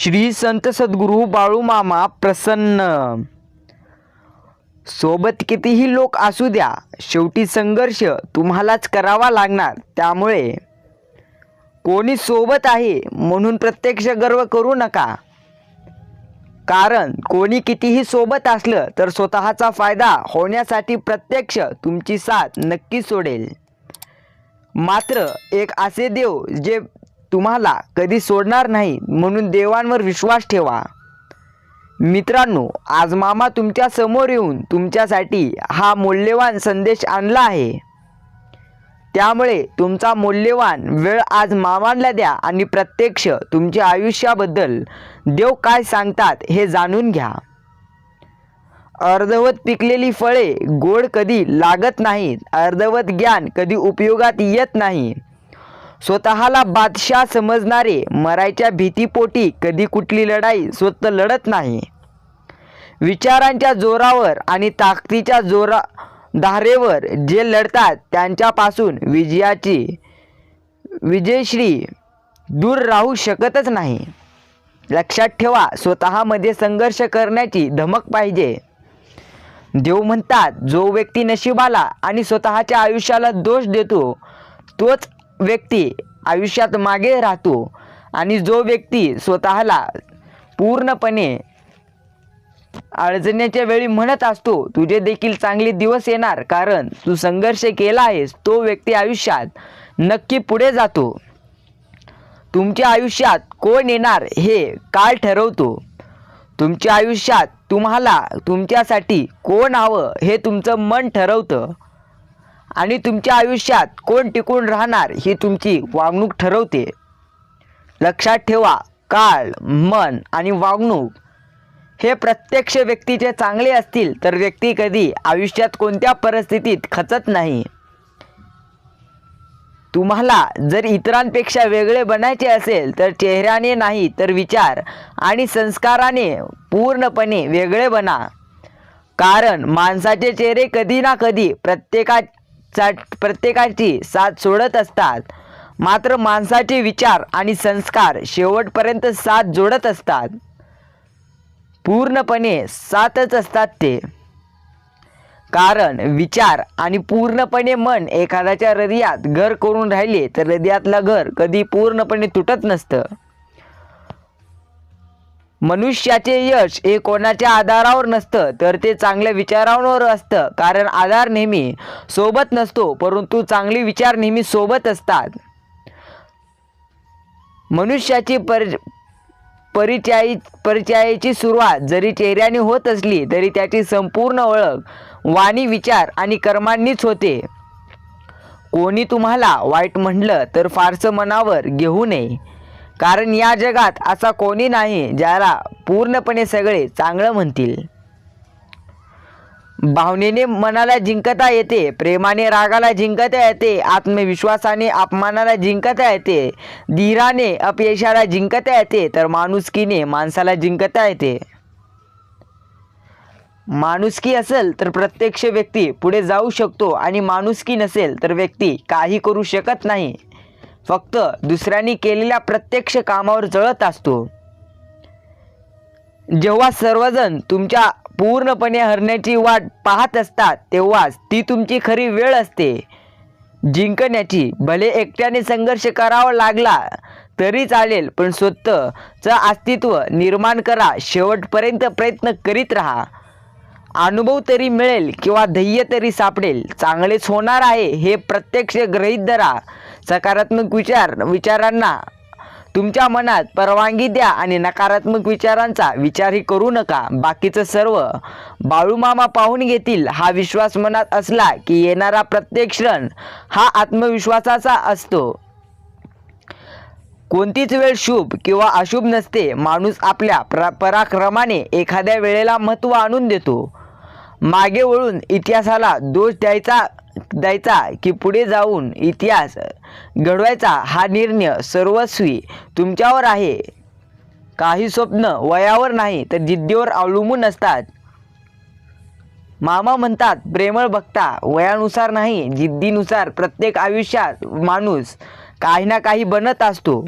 श्री संत सद्गुरू बाळूमामा प्रसन्न. सोबत कितीही लोक असू द्या शेवटी संघर्ष तुम्हालाच करावा लागणार. त्यामुळे कोणी सोबत आहे म्हणून प्रत्यक्ष गर्व करू नका. कारण कोणी कितीही सोबत असलं तर स्वतःचा फायदा होण्यासाठी प्रत्यक्ष तुमची साथ नक्की सोडेल. मात्र एक असे देव जे तुम्हाला कधी सोडणार नाही म्हणून देवांवर विश्वास ठेवा. मित्रांनो आज मामा तुमच्यासमोर येऊन तुमच्यासाठी हा मौल्यवान संदेश आणला आहे. त्यामुळे तुमचा मौल्यवान वेळ आज मामांना द्या आणि प्रत्यक्ष तुमच्या आयुष्याबद्दल देव काय सांगतात हे जाणून घ्या. अर्धवत पिकलेली फळे गोड कधी लागत नाहीत अर्धवत ज्ञान कधी उपयोगात येत नाही. स्वतःला बादशाह समजणारे मरायच्या भीतीपोटी कधी कुठली लढाई स्वतः लढत नाही. विचारांच्या जोरावर आणि ताकदीच्या जोरा धारेवर जे लढतात त्यांच्यापासून विजयाची विजयश्री दूर राहू शकतच नाही. लक्षात ठेवा स्वतःमध्ये संघर्ष करण्याची धमक पाहिजे. देव म्हणतात जो व्यक्ती नशिबाला आणि स्वतःच्या आयुष्याला दोष देतो तोच व्यक्ती आयुष्यात मागे राहतो आणि जो व्यक्ती स्वतःला पूर्णपणे अडचणीच्या वेळी म्हणत असतो तुझे देखील चांगले दिवस येणार कारण तू संघर्ष केला आहेस तो व्यक्ती आयुष्यात नक्की पुढे जातो. तुमच्या आयुष्यात कोण येणार हे काळ ठरवतो. तुमच्या आयुष्यात तुम्हाला तुमच्यासाठी कोण हवं हे तुमचं मन ठरवतं. आणि तुमच्या आयुष्यात कोण टिकून राहणार ही तुमची वागणूक ठरवते. लक्षात ठेवा काळ मन आणि वागणूक हे प्रत्यक्ष व्यक्तीचे चांगले असतील तर व्यक्ती कधी आयुष्यात कोणत्या परिस्थितीत खचत नाही. तुम्हाला जर इतरांपेक्षा वेगळे बनायचे असेल तर चेहऱ्याने नाही तर विचार आणि संस्काराने पूर्णपणे वेगळे बना. कारण माणसाचे चेहरे कधी ना कधी प्रत्येकाचा प्रत्येकाची साथ सोडत असतात. मात्र माणसाचे विचार आणि संस्कार शेवटपर्यंत साथ जोडत असतात. पूर्णपणे साथच असतात ते. कारण विचार आणि पूर्णपणे मन एखाद्याच्या हृदयात घर करून राहिले तर हृदयातलं घर कधी पूर्णपणे तुटत नसतं. मनुष्याचे यश हे कोणाच्या आधारावर नसतं तर ते चांगल्या विचारांवर असतं. कारण आधार नेहमी सोबत नसतो परंतु चांगले विचार नेहमी सोबत असतात. मनुष्याची पर परिचयाची परिचयाची सुरुवात जरी चेहऱ्याने होत असली तरी त्याची संपूर्ण ओळख वाणी विचार आणि कर्मांनीच होते. कोणी तुम्हाला वाईट म्हटलं तर फारसं मनावर घेऊ नये. कारण या जगात असा कोणी नाही ज्याला पूर्णपणे सगळे चांगलं म्हणतील. भावनेने मनाला जिंकता येते प्रेमाने रागाला जिंकता येते आत्मविश्वासाने अपमानाला जिंकता येते धीराने अपयशाला जिंकता येते तर माणुसकीने माणसाला जिंकता येते. माणुसकी असेल तर प्रत्यक्ष व्यक्ती पुढे जाऊ शकतो आणि माणुसकी नसेल तर व्यक्ती काही करू शकत नाही. फक्त दुसऱ्यांनी केलेल्या प्रत्यक्ष कामावर जळत असतो. जेव्हा सर्वजण तुमच्या पूर्णपणे हरण्याची वाट पाहत असतात तेव्हाच ती तुमची खरी वेळ असते. जिंकण्याची भले एकट्याने संघर्ष करावा लागला तरी चालेल पण स्वतःचं अस्तित्व निर्माण करा शेवटपर्यंत प्रयत्न करीत राहा. अनुभव तरी मिळेल किंवा ध्येय तरी सापडेल चांगलेच होणार आहे हे प्रत्यक्ष गृहीत धरा. सकारात्मक विचार विचारांना तुमच्या मनात परवानगी द्या आणि नकारात्मक विचारांचा विचारही करू नका. बाकीचं सर्व बाळूमामा पाहून घेतील. हा विश्वास मनात असला की येणारा प्रत्येक क्षण हा आत्मविश्वासाचा असतो. कोणतीच वेळ शुभ किंवा अशुभ नसते. माणूस आपल्या प्र पराक्रमाने एखाद्या वेळेला महत्त्व आणून देतो. मागे वळून इतिहासाला दोष द्यायचा द्यायचा की पुढे जाऊन इतिहास घडवायचा हा निर्णय सर्वस्वी तुमच्यावर आहे. काही स्वप्न वयावर नाही तर जिद्दीवर अवलंबून असतात. मामा म्हणतात प्रेमळ बघता वयानुसार नाही जिद्दीनुसार प्रत्येक आयुष्यात माणूस काही ना काही बनत असतो.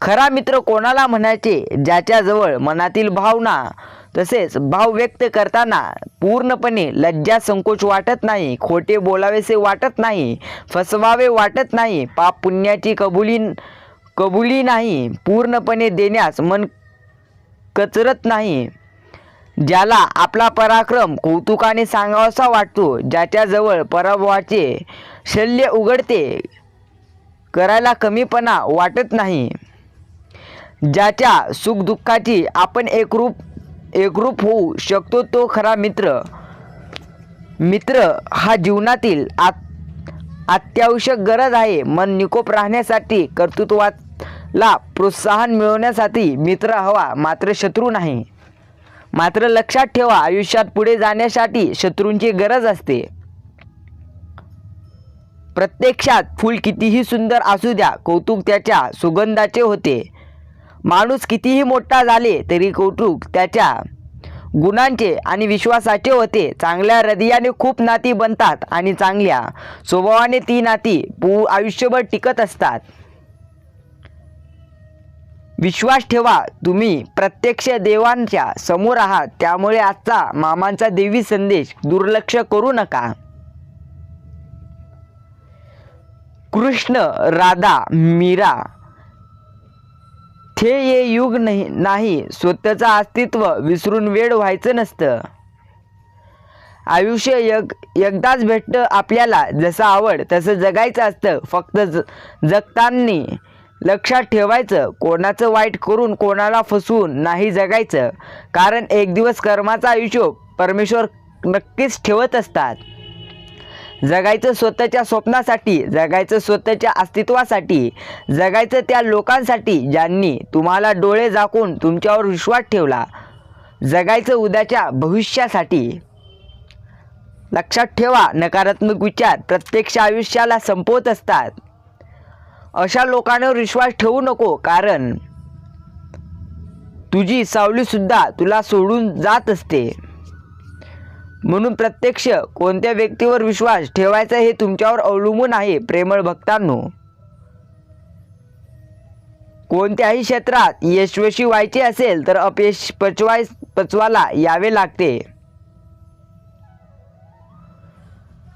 खरा मित्र कोणाला म्हणायचे? ज्याच्याजवळ मनातील भावना तसेच भाव व्यक्त करताना पूर्णपणे लज्जा संकोच वाटत नाही खोटे बोलावेसे वाटत नाही फसवावे वाटत नाही पाप पुण्याची कबुली कबुली नाही पूर्णपणे देण्यास मन कचरत नाही. ज्याला आपला पराक्रम कौतुकाने सांगावासा वाटतो ज्याच्याजवळ पराभवाचे शल्य उघडते करायला कमीपणा वाटत नाही. ज्याच्या सुखदुःखाची आपण एकरूप एकरूप होऊ शकतो तो खरा मित्र. मित्र हा जीवनातील आत अत्यावश्यक गरज आहे. मन निकोप राहण्यासाठी कर्तृत्वाला प्रोत्साहन मिळवण्यासाठी मित्र हवा मात्र शत्रू नाही. मात्र लक्षात ठेवा आयुष्यात पुढे जाण्यासाठी शत्रूंची गरज असते. प्रत्यक्षात फूल कितीही सुंदर असू द्या कौतुक त्याच्या सुगंधाचे होते. माणूस कितीही मोठा झाले तरी कौतुक त्याच्या गुणांचे आणि विश्वासाचे होते. चांगल्या हृदयाने खूप नाती बनतात आणि चांगल्या स्वभावाने ती नाती पू आयुष्यभर टिकत असतात. विश्वास ठेवा तुम्ही प्रत्यक्ष देवांच्या समोर आहात त्यामुळे आजचा मामांचा देवी संदेश दुर्लक्ष करू नका. कृष्ण राधा मीरा थे ये युग नाही नाही. स्वतःचं अस्तित्व विसरून वेळ व्हायचं नसतं. आयुष्य यग एकदाच भेटतं आपल्याला. जसं आवड तसं जगायचं असतं. फक्त ज जगतांनी लक्षात ठेवायचं. कोणाचं वाईट करून कोणाला फसवून नाही जगायचं. कारण एक दिवस कर्माचा आयुष्य परमेश्वर नक्कीच ठेवत असतात. जगायचं स्वतःच्या स्वप्नासाठी जगायचं स्वतःच्या अस्तित्वासाठी जगायचं त्या लोकांसाठी ज्यांनी तुम्हाला डोळे झाकून तुमच्यावर विश्वास ठेवला. जगायचं उद्याच्या भविष्यासाठी. लक्षात ठेवा नकारात्मक विचार प्रत्यक्ष आयुष्याला संपवत असतात. अशा लोकांवर विश्वास ठेवू नको कारण तुझी सावलीसुद्धा तुला सोडून जात असते. म्हणून प्रत्यक्ष कोणत्या व्यक्तीवर विश्वास ठेवायचा हे तुमच्यावर अवलंबून आहे प्रेमळ भक्तांनो. कोणत्याही क्षेत्रात यशस्वी व्हायचे असेल तर अपयश पचवाय पचवायला यावे लागते.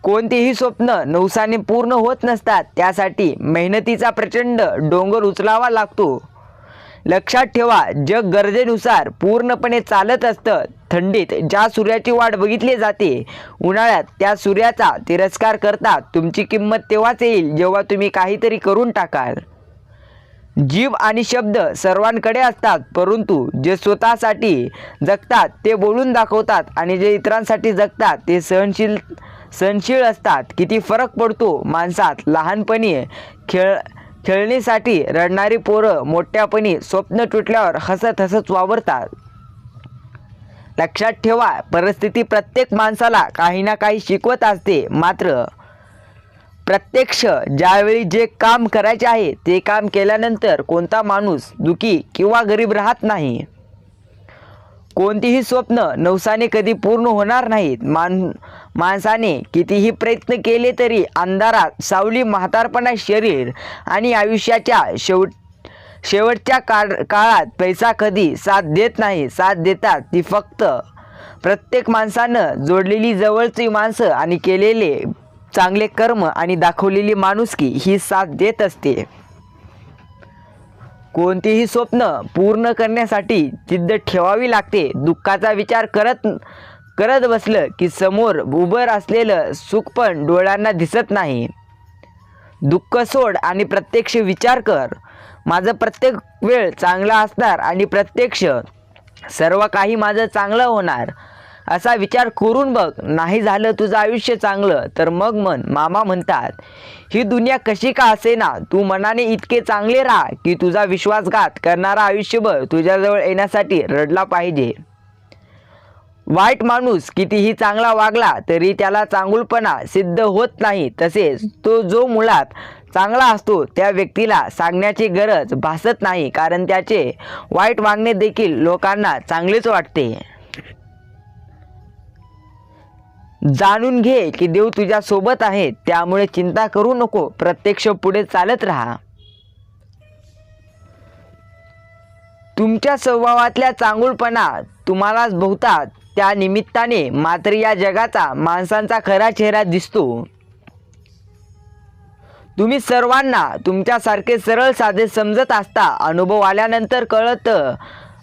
कोणतेही स्वप्न नवसाने पूर्ण होत नसतात त्यासाठी मेहनतीचा प्रचंड डोंगर उचलावा लागतो. लक्षात ठेवा जग गरजेनुसार पूर्णपणे चालत असतं. थंडीत ज्या सूर्याची वाट बघितली जाते उन्हाळ्यात त्या सूर्याचा तिरस्कार करतात तुमची किंमत तेव्हाच येईल जेव्हा तुम्ही काहीतरी करून टाकाल. जीव आणि शब्द सर्वांकडे असतात परंतु जे स्वतःसाठी जगतात ते बोलून दाखवतात आणि जे इतरांसाठी जगतात ते सहनशील सहनशील असतात. किती फरक पडतो माणसात. लहानपणी खेळ खेळणीसाठी रडणारी पोरं मोठ्यापणी स्वप्न तुटल्यावर हसत हसत वावरतात. लक्षात ठेवा परिस्थिती प्रत्येक माणसाला काही ना काही शिकवत असते. मात्र प्रत्यक्ष ज्यावेळी जे काम करायचे आहे ते काम केल्यानंतर कोणता माणूस दुखी किंवा गरीब राहत नाही. कोणतीही स्वप्न नवसाने कधी पूर्ण होणार नाहीत. मान माणसाने कितीही प्रयत्न केले तरी अंधारात सावली म्हातारपणा शरीर आणि आयुष्याच्या शेवट शेवटच्या काळ काळात पैसा कधी साथ देत नाही साथ देतात ती फक्त प्रत्येक माणसानं जोडलेली जवळची माणसं आणि केलेले चांगले कर्म आणि दाखवलेली माणुसकी ही साथ देत असते. कोणतीही स्वप्न पूर्ण करण्यासाठी जिद्द ठेवावी लागते. दुःखाचा विचार करत करत बसलं की समोर उभं असलेलं सुख पण डोळ्यांना दिसत नाही. दुःख सोड आणि प्रत्यक्ष विचार कर. माझं प्रत्येक वेळ चांगला असणार आणि प्रत्यक्ष सर्व काही माझं चांगलं होणार. असा विचार करून बघ. नाही झालं तुझं आयुष्य चांगलं तर मग मन मामा म्हणतात ही दुनिया कशी का असेना? तू मनाने इतके चांगले राहा की तुझा विश्वासघात करणारा आयुष्यभर तुझ्याजवळ येण्यासाठी रडला पाहिजे. वाईट माणूस कितीही चांगला वागला तरी त्याला चांगुलपणा सिद्ध होत नाही. तसेच तो जो मुळात चांगला असतो त्या व्यक्तीला सांगण्याची गरज भासत नाही कारण त्याचे वाईट वागणे देखील लोकांना चांगलेच वाटते. जाणून घे की देव तुझ्या सोबत आहे त्यामुळे चिंता करू नको प्रत्यक्ष पुढे चालत राहा. तुमच्या स्वभावातल्या चांगुलपणा तुम्हालाच बहुतात त्या निमित्ताने मात्र या जगाचा माणसांचा खरा चेहरा दिसतो. तुम्ही सर्वांना तुमच्यासारखे सरळ साधे समजत असता अनुभव आल्यानंतर कळतं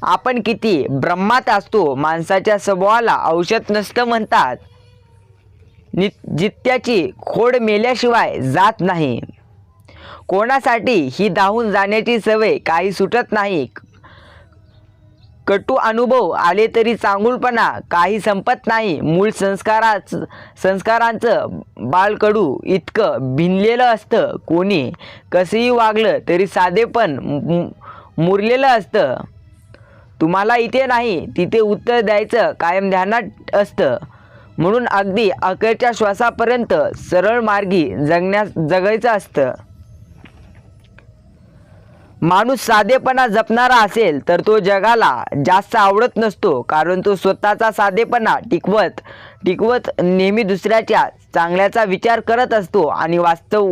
आपण किती ब्रह्मात असतो माणसाच्या स्वभावाला औषध नसतं म्हणतात. नि जित्याची खोड मेल्याशिवाय जात नाही. कोणासाठी ही धावून जाण्याची सवय काही सुटत नाही. कटू अनुभव आले तरी चांगुलपणा काही संपत नाही. मूळ संस्काराच संस्कारांचं बाळकडू इतकं भिनलेलं असतं. कोणी कसंही वागलं तरी साधेपण मु- मुरलेलं असतं. तुम्हाला इथे नाही तिथे उत्तर द्यायचं कायम ध्यानात असतं. म्हणून अगदी अखेरच्या श्वासापर्यंत सरळ मार्गी जगण्यास जगायचं असतं. माणूस साधेपणा जपणारा असेल तर तो जगाला जास्त आवडत नसतो कारण तो स्वतःचा साधेपणा टिकवत टिकवत नेहमी दुसऱ्याच्या चांगल्याचा विचार करत असतो आणि वास्तव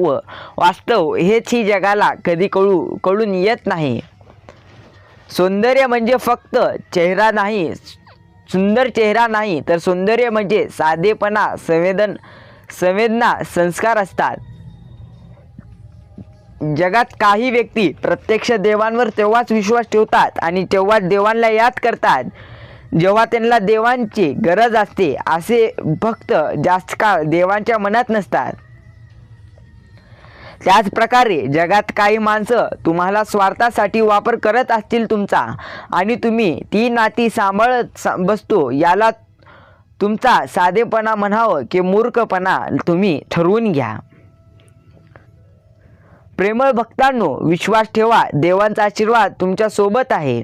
वास्तव हेच ही जगाला कधी कळू कळून येत नाही. सौंदर्य म्हणजे फक्त चेहरा नाही सुंदर चेहरा नाही तर सौंदर्य म्हणजे साधेपणा संवेदन संवेदना संस्कार असतात. जगात काही व्यक्ती प्रत्यक्ष देवांवर तेव्हाच विश्वास ठेवतात आणि तेव्हाच देवांना याद करतात. जेव्हा त्यांना देवांची गरज असते असे भक्त जास्त काळ देवांच्या मनात नसतात. त्याच प्रकारे जगात काही माणसं तुम्हाला स्वार्थासाठी वापर करत असतील तुमचा आणि तुम्ही ती नाती सांभाळत सा- बसतो याला तुमचा साधेपणा म्हणावं की मूर्खपणा तुम्ही ठरवून घ्या. प्रेमळ भक्तांनो विश्वास ठेवा देवांचा आशीर्वाद तुमच्यासोबत आहे.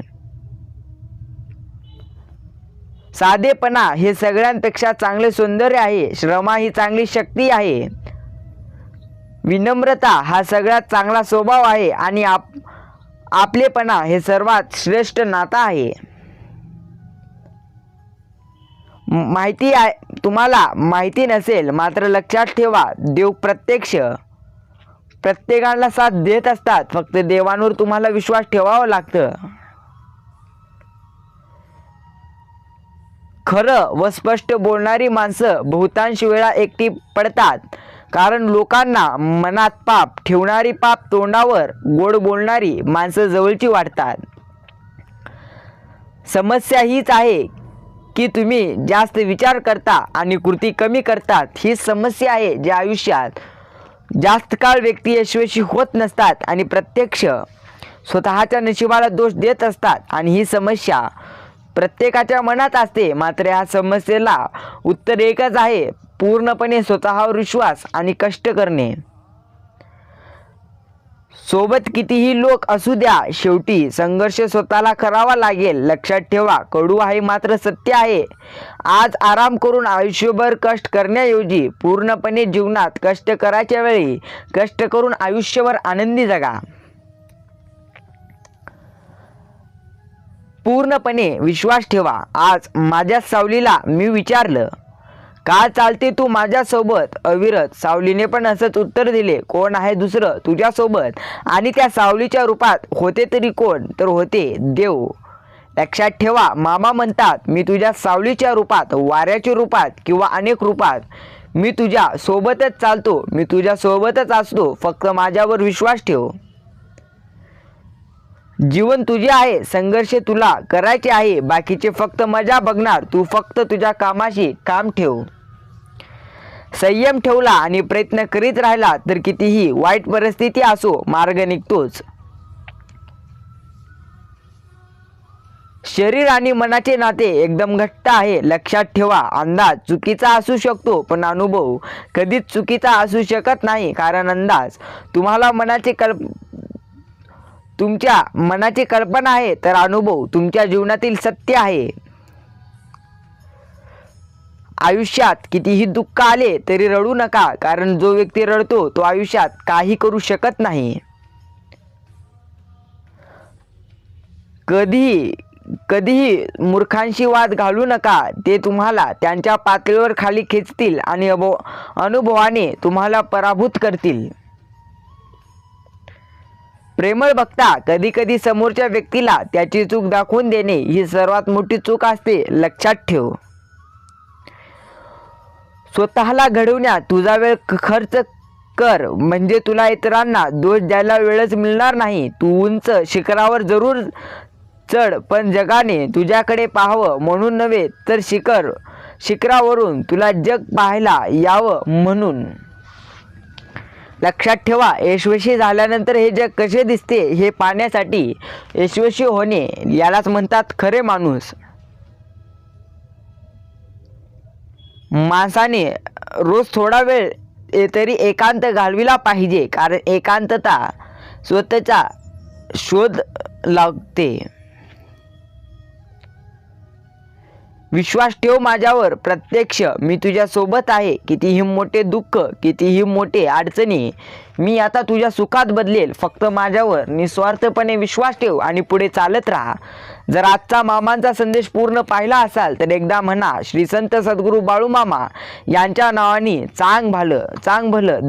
साधेपणा हे सगळ्यांपेक्षा चांगले सौंदर्य आहे श्रमा ही चांगली शक्ती आहे. विनम्रता हा सगळ्यात चांगला स्वभाव आहे आणि आप आपलेपणा हे सर्वात श्रेष्ठ नाता आहे. माहिती आहे तुम्हाला माहिती नसेल मात्र लक्षात ठेवा देव प्रत्यक्ष. प्रत्येकाला साथ देत असतात फक्त देवांवर तुम्हाला विश्वास ठेवावा लागतं. खरं व स्पष्ट बोलणारी माणसं बहुतांश वेळा एकटी पडतात. कारण लोकांना मनात पाप ठेवणारी पाप तोंडावर गोड बोलणारी माणसं जवळची वाटतात. समस्या हीच आहे की तुम्ही जास्त विचार करता आणि कृती कमी करतात. ही समस्या आहे ज्या आयुष्यात जास्त काळ व्यक्ती यशस्वी होत नसतात आणि प्रत्यक्ष स्वतःच्या नशिबाला दोष देत असतात आणि ही समस्या प्रत्येकाच्या मनात असते. मात्र या समस्येला उत्तर एकच आहे. पूर्णपणे स्वतःवर विश्वास आणि कष्ट करणे. सोबत कितीही लोक असू द्या शेवटी संघर्ष स्वतःला करावा लागेल लक्षात ठेवा कडू आहे मात्र सत्य आहे. आज आराम करून आयुष्यभर कष्ट करण्याऐवजी पूर्णपणे जीवनात कष्ट करायच्या वेळी कष्ट करून आयुष्यभर आनंदी जगा. पूर्णपणे विश्वास ठेवा. आज माझ्या सावलीला मी विचारलं का चालते तू माझ्यासोबत? अविरत सावलीने पण असंच उत्तर दिले कोण आहे दुसरं? तुझ्यासोबत. आणि त्या सावलीच्या रूपात होते तरी कोण? तर होते देव. लक्षात ठेवा मामा म्हणतात मी तुझ्या सावलीच्या रूपात वाऱ्याच्या रूपात किंवा अनेक रूपात मी तुझ्या सोबतच चालतो मी तुझ्या सोबतच असतो फक्त माझ्यावर विश्वास ठेव. जीवन तुझे आहे संघर्ष तुला करायचे आहे बाकीचे फक्त मजा बघणार. तू फक्त तुझ्या कामाशी काम ठेव. संयम ठेवला आणि प्रयत्न करीत राहिला तर कितीही वाईट परिस्थिती असो मार्ग निघतोच. शरीर आणि मनाचे नाते एकदम घट्ट आहे लक्षात ठेवा. अंदाज चुकीचा असू शकतो पण अनुभव कधीच चुकीचा असू शकत नाही कारण अंदाज. तुम्हाला मनाचे कल्प तुमच्या मनाची कल्पना आहे तर अनुभव तुमच्या जीवनातील सत्य आहे. आयुष्यात कितीही दुःख आले तरी रडू नका कारण जो व्यक्ती रडतो तो आयुष्यात काही करू शकत नाही. कधीही कधीही मूर्खांशी वाद घालू नका ते तुम्हाला त्यांच्या पातळीवर खाली खेचतील आणि अभो अनुभवाने तुम्हाला पराभूत करतील. प्रेमळ बघता कधी कधी समोरच्या व्यक्तीला त्याची चूक दाखवून देणे ही सर्वात मोठी चूक असते लक्षात ठेव. स्वतःला घडवण्यात तुझा वेळ खर्च कर म्हणजे तुला इतरांना दोष द्यायला वेळच मिळणार नाही. तू उंच शिखरावर जरूर चढ पण जगाने तुझ्याकडे पाहावं म्हणून नव्हे तर शिखर शिखरावरून तुला जग पाहायला यावं म्हणून. लक्षात ठेवा यशस्वी झाल्यानंतर हे जग कसे दिसते हे पाहण्यासाठी यशस्वी होणे यालाच म्हणतात खरे माणूस. माणसाने रोज थोडा वेळ तरी एकांत घालविला पाहिजे कारण एकांतता स्वतःचा शोध लागते विश्वास ठेव माझ्यावर प्रत्यक्ष. मी तुझ्यासोबत आहे. कितीही मोठे दुःख कितीही मोठे अडचणी मी आता तुझ्या सुखात बदलेल. फक्त माझ्यावर निस्वार्थपणे विश्वास ठेव आणि पुढे चालत राहा. जर आजचा मामांचा संदेश पूर्ण पाहिला असाल तर एकदा म्हणा श्री संत सद्गुरू बाळूमामा यांच्या नावाने चांग भालं चांग भलं.